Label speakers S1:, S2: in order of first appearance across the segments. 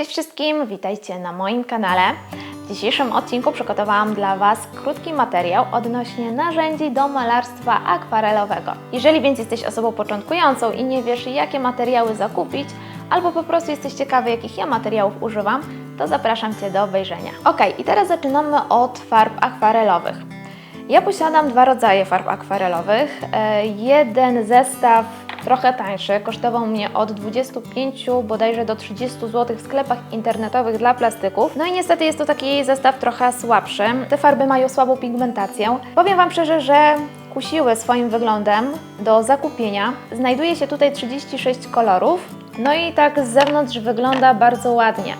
S1: Cześć wszystkim, witajcie na moim kanale. W dzisiejszym odcinku przygotowałam dla Was krótki materiał odnośnie narzędzi do malarstwa akwarelowego. Jeżeli więc jesteś osobą początkującą i nie wiesz, jakie materiały zakupić, albo po prostu jesteś ciekawy, jakich ja materiałów używam, to zapraszam Cię do obejrzenia. Ok, i teraz zaczynamy od farb akwarelowych. Ja posiadam dwa rodzaje farb akwarelowych. E, Jeden zestaw trochę tańszy, kosztował mnie od 25 bodajże do 30 zł w sklepach internetowych dla plastyków. No i niestety jest to taki zestaw trochę słabszy. Te farby mają słabą pigmentację. Powiem Wam szczerze, że kusiły swoim wyglądem do zakupienia. Znajduje się tutaj 36 kolorów. No i tak z zewnątrz wygląda bardzo ładnie.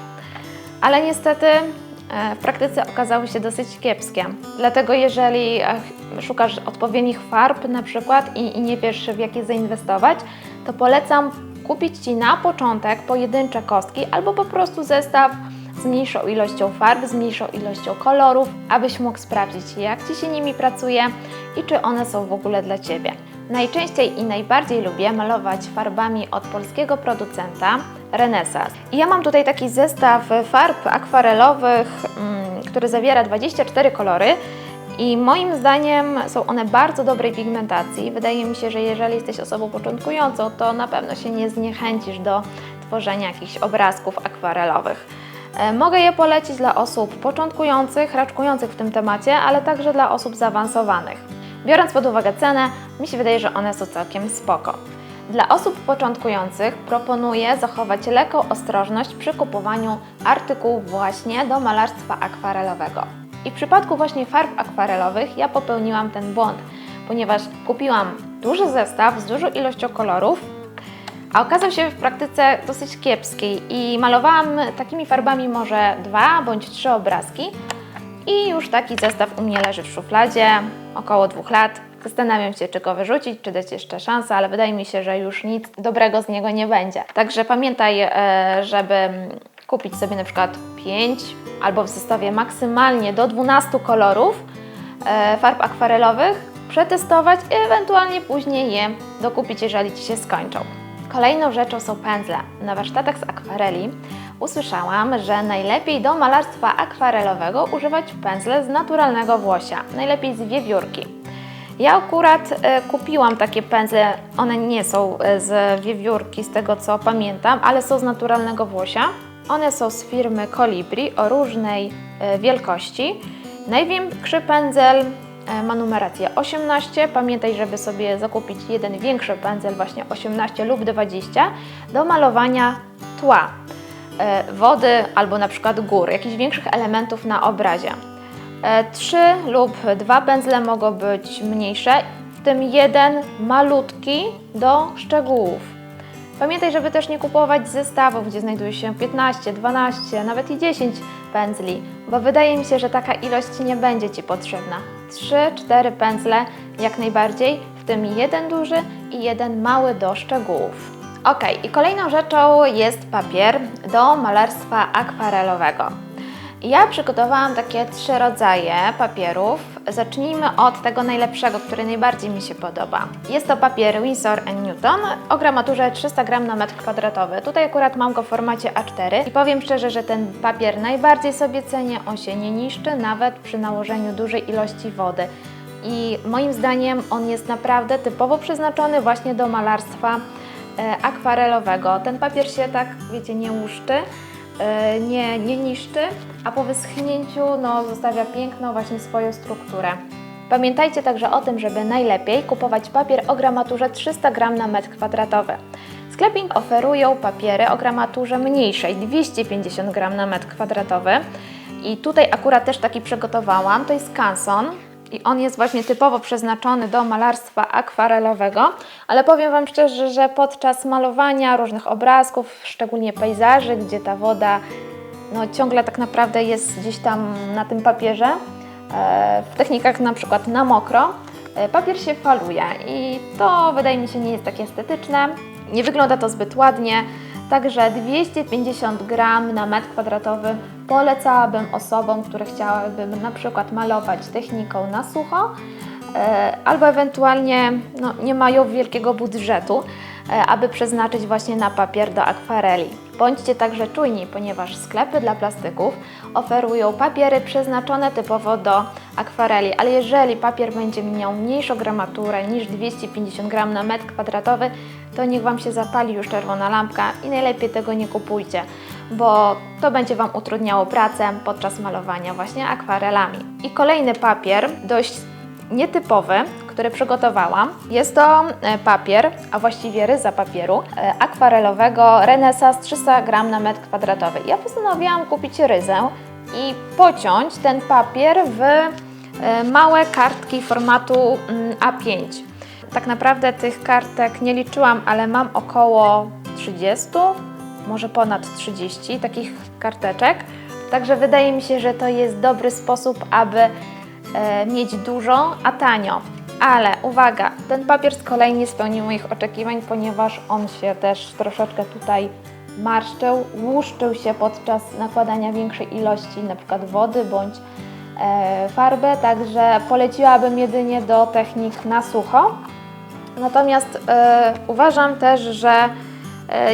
S1: Ale niestety w praktyce okazały się dosyć kiepskie. Dlatego jeżeli e, szukasz odpowiednich farb na przykład i, i nie wiesz w jakie zainwestować, to polecam kupić Ci na początek pojedyncze kostki albo po prostu zestaw z mniejszą ilością farb, z mniejszą ilością kolorów, abyś mógł sprawdzić jak Ci się nimi pracuje i czy one są w ogóle dla Ciebie. Najczęściej i najbardziej lubię malować farbami od polskiego producenta Renesas. I ja mam tutaj taki zestaw farb akwarelowych, mm, który zawiera 24 kolory. I moim zdaniem są one bardzo dobrej pigmentacji. Wydaje mi się, że jeżeli jesteś osobą początkującą, to na pewno się nie zniechęcisz do tworzenia jakichś obrazków akwarelowych. E, Mogę je polecić dla osób początkujących, raczkujących w tym temacie, ale także dla osób zaawansowanych. Biorąc pod uwagę cenę, mi się wydaje, że one są całkiem spoko. Dla osób początkujących proponuję zachować lekką ostrożność przy kupowaniu artykułów właśnie do malarstwa akwarelowego. I w przypadku właśnie farb akwarelowych ja popełniłam ten błąd, ponieważ kupiłam duży zestaw z dużą ilością kolorów, a okazał się w praktyce dosyć kiepski i malowałam takimi farbami może dwa bądź trzy obrazki i już taki zestaw u mnie leży w szufladzie około dwóch lat. Zastanawiam się, czy go wyrzucić, czy dać jeszcze szansę, ale wydaje mi się, że już nic dobrego z niego nie będzie. Także pamiętaj, e, żeby kupić sobie na przykład 5 albo w zestawie maksymalnie do 12 kolorów e, farb akwarelowych, przetestować i ewentualnie później je dokupić, jeżeli Ci się skończą. Kolejną rzeczą są pędzle. Na warsztatach z akwareli usłyszałam, że najlepiej do malarstwa akwarelowego używać pędzle z naturalnego włosia, najlepiej z wiewiórki. Ja akurat e, kupiłam takie pędzle, one nie są e, z wiewiórki, z tego co pamiętam, ale są z naturalnego włosia. One są z firmy Colibri o różnej e, wielkości. Największy pędzel ma numerację 18. Pamiętaj, żeby sobie zakupić jeden większy pędzel, właśnie 18 lub 20, do malowania tła, wody albo na przykład gór, jakichś większych elementów na obrazie. E, Trzy lub dwa pędzle mogą być mniejsze, w tym jeden malutki do szczegółów. Pamiętaj, żeby też nie kupować zestawów, gdzie znajduje się 15, 12, nawet i 10 pędzli, bo wydaje mi się, że taka ilość nie będzie Ci potrzebna. 3-4 pędzle jak najbardziej, w tym jeden duży i jeden mały do szczegółów. Ok, i kolejną rzeczą jest papier do malarstwa akwarelowego. Ja przygotowałam takie trzy rodzaje papierów. Zacznijmy od tego najlepszego, który najbardziej mi się podoba. Jest to papier Winsor Newton o gramaturze 300 g na metr kwadratowy. Tutaj akurat mam go w formacie A4 i powiem szczerze, że ten papier najbardziej sobie cenię. On się nie niszczy nawet przy nałożeniu dużej ilości wody. I moim zdaniem on jest naprawdę typowo przeznaczony właśnie do malarstwa akwarelowego. Ten papier się tak, wiecie, nie łuszczy e, nie, nie niszczy, a po wyschnięciu no, zostawia piękną właśnie swoją strukturę. Pamiętajcie także o tym, żeby najlepiej kupować papier o gramaturze 300 g na metr kwadratowy. Sklepy oferują papiery o gramaturze mniejszej, 250 g na metr kwadratowy. I tutaj akurat też taki przygotowałam, to jest Canson. I on jest właśnie typowo przeznaczony do malarstwa akwarelowego, ale powiem Wam szczerze, że podczas malowania różnych obrazków, szczególnie pejzaży, gdzie ta woda no, ciągle tak naprawdę jest gdzieś tam na tym papierze, e, w technikach na przykład na mokro, e, papier się faluje. I to wydaje mi się nie jest takie estetyczne, nie wygląda to zbyt ładnie, także 250 gram na metr kwadratowy polecałabym osobom, które chciałyby na przykład malować techniką na sucho, e, albo ewentualnie no, nie mają wielkiego budżetu, e, aby przeznaczyć właśnie na papier do akwareli. Bądźcie także czujni, ponieważ sklepy dla plastyków oferują papiery przeznaczone typowo do akwareli, ale jeżeli papier będzie miał mniejszą gramaturę niż 250 gram na metr kwadratowy, to niech Wam się zapali już czerwona lampka i najlepiej tego nie kupujcie, bo to będzie Wam utrudniało pracę podczas malowania właśnie akwarelami. I kolejny papier, dość nietypowy, który przygotowałam. Jest to e, papier, a właściwie ryza papieru e, akwarelowego Renesas 300 gram na metr kwadratowy. Ja postanowiłam kupić ryzę i pociąć ten papier w e, małe kartki formatu mm, A5. Tak naprawdę tych kartek nie liczyłam, ale mam około 30, może ponad 30 takich karteczek. Także wydaje mi się, że to jest dobry sposób, aby e, mieć dużo, a tanio. Ale uwaga, ten papier z kolei nie spełnił moich oczekiwań, ponieważ on się też troszeczkę tutaj marszczył, łuszczył się podczas nakładania większej ilości np. wody bądź e, farby, także poleciłabym jedynie do technik na sucho. Natomiast e, uważam też, że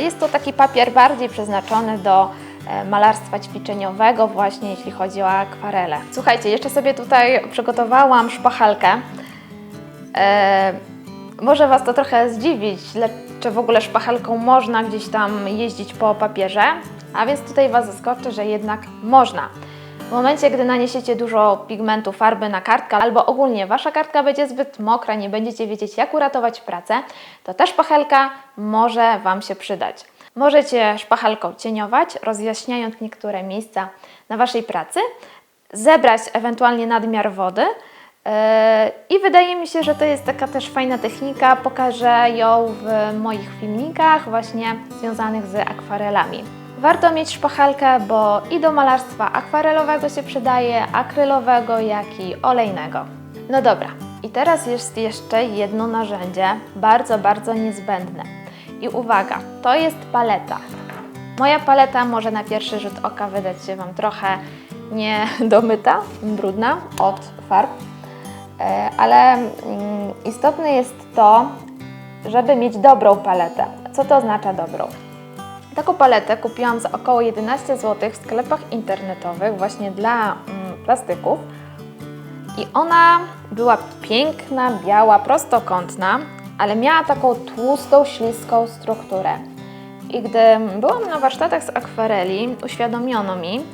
S1: jest to taki papier bardziej przeznaczony do e, malarstwa ćwiczeniowego, właśnie jeśli chodzi o akwarele. Słuchajcie, jeszcze sobie tutaj przygotowałam szpachelkę. E, może Was to trochę zdziwić, czy w ogóle szpachelką można gdzieś tam jeździć po papierze, a więc tutaj Was zaskoczę, że jednak można. W momencie, gdy naniesiecie dużo pigmentu, farby na kartkę, albo ogólnie Wasza kartka będzie zbyt mokra, nie będziecie wiedzieć jak uratować pracę, to ta szpachelka może Wam się przydać. Możecie szpachelką cieniować, rozjaśniając niektóre miejsca na Waszej pracy, zebrać ewentualnie nadmiar wody, Yy, I wydaje mi się, że to jest taka też fajna technika. Pokażę ją w moich filmikach, właśnie związanych z akwarelami. Warto mieć szpachelkę, bo i do malarstwa akwarelowego się przydaje, akrylowego, jak i olejnego. No dobra, i teraz jest jeszcze jedno narzędzie, bardzo, bardzo niezbędne. I uwaga, to jest paleta. Moja paleta może na pierwszy rzut oka wydać się Wam trochę niedomyta, brudna od farb, E, ale mm, istotne jest to, żeby mieć dobrą paletę. Co to oznacza dobrą? Taką paletę kupiłam za około 11 zł w sklepach internetowych właśnie dla mm, plastyków i ona była piękna, biała, prostokątna, ale miała taką tłustą, śliską strukturę. I gdy byłam na warsztatach z akwareli, uświadomiono mi,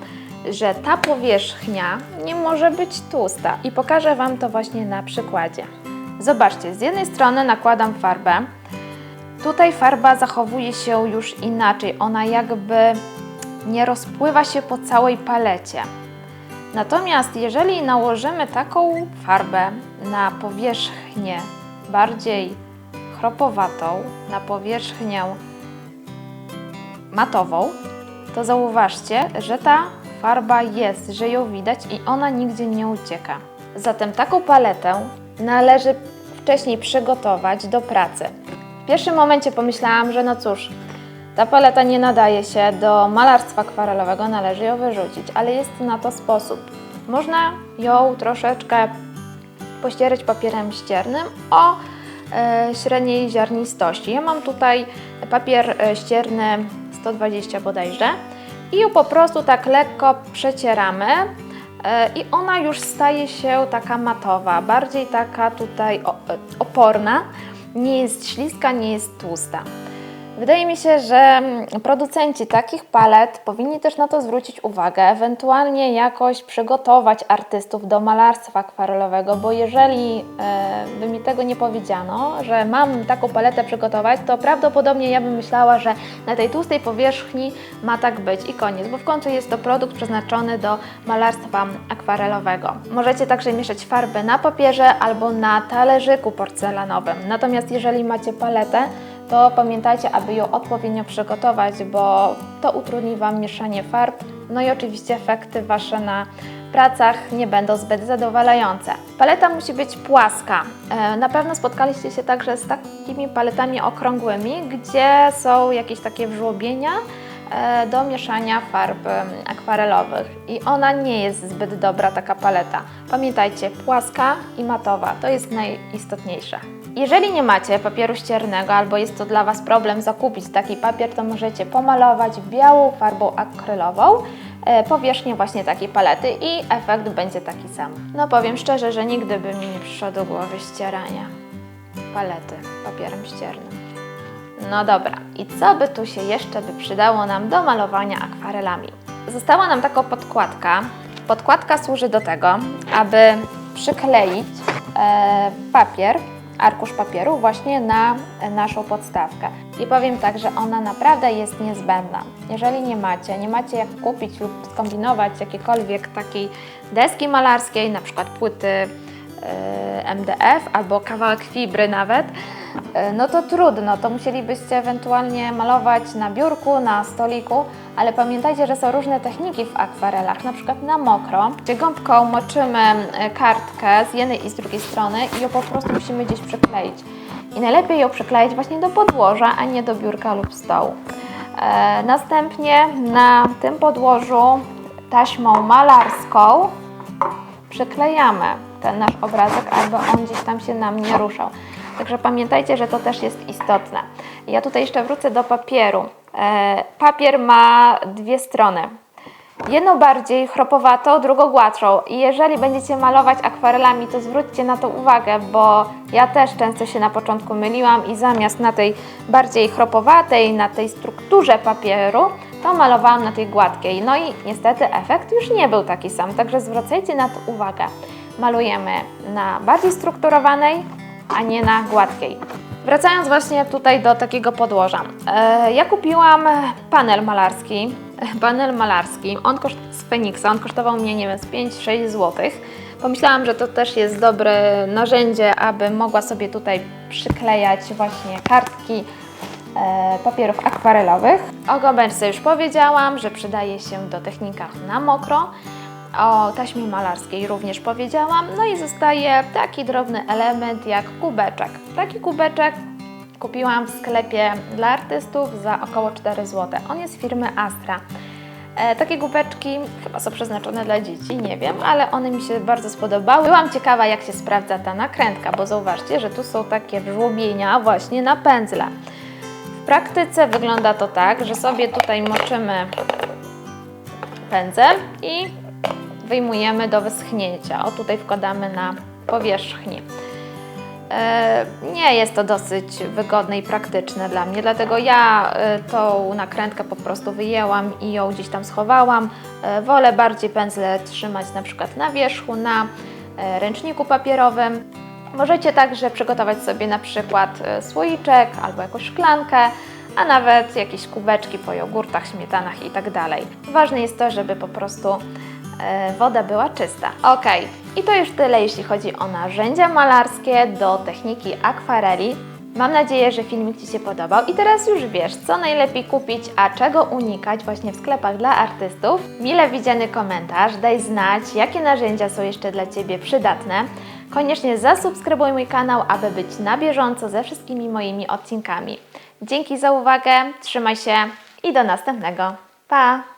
S1: że ta powierzchnia nie może być tłusta i pokażę Wam to właśnie na przykładzie. Zobaczcie, z jednej strony nakładam farbę. Tutaj farba zachowuje się już inaczej, ona jakby nie rozpływa się po całej palecie. Natomiast jeżeli nałożymy taką farbę na powierzchnię bardziej chropowatą, na powierzchnię matową, to zauważcie, że ta farba jest, że ją widać i ona nigdzie nie ucieka. Zatem taką paletę należy wcześniej przygotować do pracy. W pierwszym momencie pomyślałam, że no cóż, ta paleta nie nadaje się do malarstwa akwarelowego, należy ją wyrzucić, ale jest na to sposób. Można ją troszeczkę pościerać papierem ściernym o e, średniej ziarnistości. Ja mam tutaj papier e, ścierny 120 bodajże i ją po prostu tak lekko przecieramy e, i ona już staje się taka matowa, bardziej taka tutaj e, oporna, nie jest śliska, nie jest tłusta. Wydaje mi się, że mm, producenci takich palet powinni też na to zwrócić uwagę, ewentualnie jakoś przygotować artystów do malarstwa akwarelowego, bo jeżeli e, by mi tego nie powiedziano, że mam taką paletę przygotować, to prawdopodobnie ja bym myślała, że na tej tłustej powierzchni ma tak być i koniec, bo w końcu jest to produkt przeznaczony do malarstwa akwarelowego. Możecie także mieszać farby na papierze albo na talerzyku porcelanowym. Natomiast jeżeli macie paletę, to pamiętajcie, aby ją odpowiednio przygotować, bo to utrudni Wam mieszanie farb, no i oczywiście efekty Wasze na pracach nie będą zbyt zadowalające. Paleta musi być płaska. E, Na pewno spotkaliście się także z takimi paletami okrągłymi, gdzie są jakieś takie wżłobienia, e, do mieszania farb akwarelowych i ona nie jest zbyt dobra, taka paleta. Pamiętajcie, płaska i matowa to jest najistotniejsze. Jeżeli nie macie papieru ściernego albo jest to dla Was problem zakupić taki papier, to możecie pomalować białą farbą akrylową e, powierzchnię właśnie takiej palety i efekt będzie taki sam. No powiem szczerze, że nigdy by mi nie przyszło do głowy ścierania palety papierem ściernym. No dobra, i co by tu się jeszcze by przydało nam do malowania akwarelami? Została nam taka podkładka. Podkładka służy do tego, aby przykleić e, papier, arkusz papieru właśnie na naszą podstawkę. I powiem tak, że ona naprawdę jest niezbędna. Jeżeli nie macie, nie macie jak kupić lub skombinować jakiejkolwiek takiej deski malarskiej, na przykład płyty MDF albo kawałek fibry nawet, e, no to trudno, to musielibyście ewentualnie malować na biurku, na stoliku, ale pamiętajcie, że są różne techniki w akwarelach, na przykład na mokro, gdzie gąbką moczymy e, kartkę z jednej i z drugiej strony i ją po prostu musimy gdzieś przykleić. I najlepiej ją przykleić właśnie do podłoża, a nie do biurka lub stołu. E, następnie na tym podłożu taśmą malarską przyklejamy ten nasz obrazek, aby on gdzieś tam się nam nie ruszał. Także pamiętajcie, że to też jest istotne. Ja tutaj jeszcze wrócę do papieru. E, papier ma dwie strony. Jedną bardziej chropowatą, drugą gładszą. I jeżeli będziecie malować akwarelami, to zwróćcie na to uwagę, bo ja też często się na początku myliłam i zamiast na tej bardziej chropowatej, na tej strukturze papieru, to malowałam na tej gładkiej. No i niestety efekt już nie był taki sam, także zwracajcie na to uwagę. Malujemy na bardziej strukturowanej, a nie na gładkiej. Wracając właśnie tutaj do takiego podłoża. E, ja kupiłam panel malarski. Panel malarski. On koszt z Feniksa. On kosztował mnie, nie wiem, z 5-6 zł. Pomyślałam, że to też jest dobre narzędzie, aby mogła sobie tutaj przyklejać właśnie kartki e, papierów akwarelowych. O gąbeczce już powiedziałam, że przydaje się do technikach na mokro. O taśmie malarskiej również powiedziałam. No i zostaje taki drobny element jak kubeczek. Taki kubeczek kupiłam w sklepie dla artystów za około 4 zł. On jest firmy Astra. E, takie kubeczki chyba są przeznaczone dla dzieci, nie wiem, ale one mi się bardzo spodobały. Byłam ciekawa, jak się sprawdza ta nakrętka, bo zauważcie, że tu są takie żłobienia właśnie na pędzle. W praktyce wygląda to tak, że sobie tutaj moczymy pędzel i wyjmujemy do wyschnięcia. O tutaj wkładamy na powierzchni. E, Nie jest to dosyć wygodne i praktyczne dla mnie, dlatego ja e, tą nakrętkę po prostu wyjęłam i ją gdzieś tam schowałam. E, Wolę bardziej pędzle trzymać na przykład na wierzchu, na ręczniku papierowym. Możecie także przygotować sobie na przykład słoiczek albo jakąś szklankę, a nawet jakieś kubeczki po jogurtach, śmietanach i tak. Ważne jest to, żeby po prostu woda była czysta. Ok, i to już tyle, jeśli chodzi o narzędzia malarskie do techniki akwareli. Mam nadzieję, że filmik Ci się podobał i teraz już wiesz, co najlepiej kupić, a czego unikać właśnie w sklepach dla artystów. Mile widziany komentarz, daj znać, jakie narzędzia są jeszcze dla Ciebie przydatne. Koniecznie zasubskrybuj mój kanał, aby być na bieżąco ze wszystkimi moimi odcinkami. Dzięki za uwagę, trzymaj się i do następnego. Pa!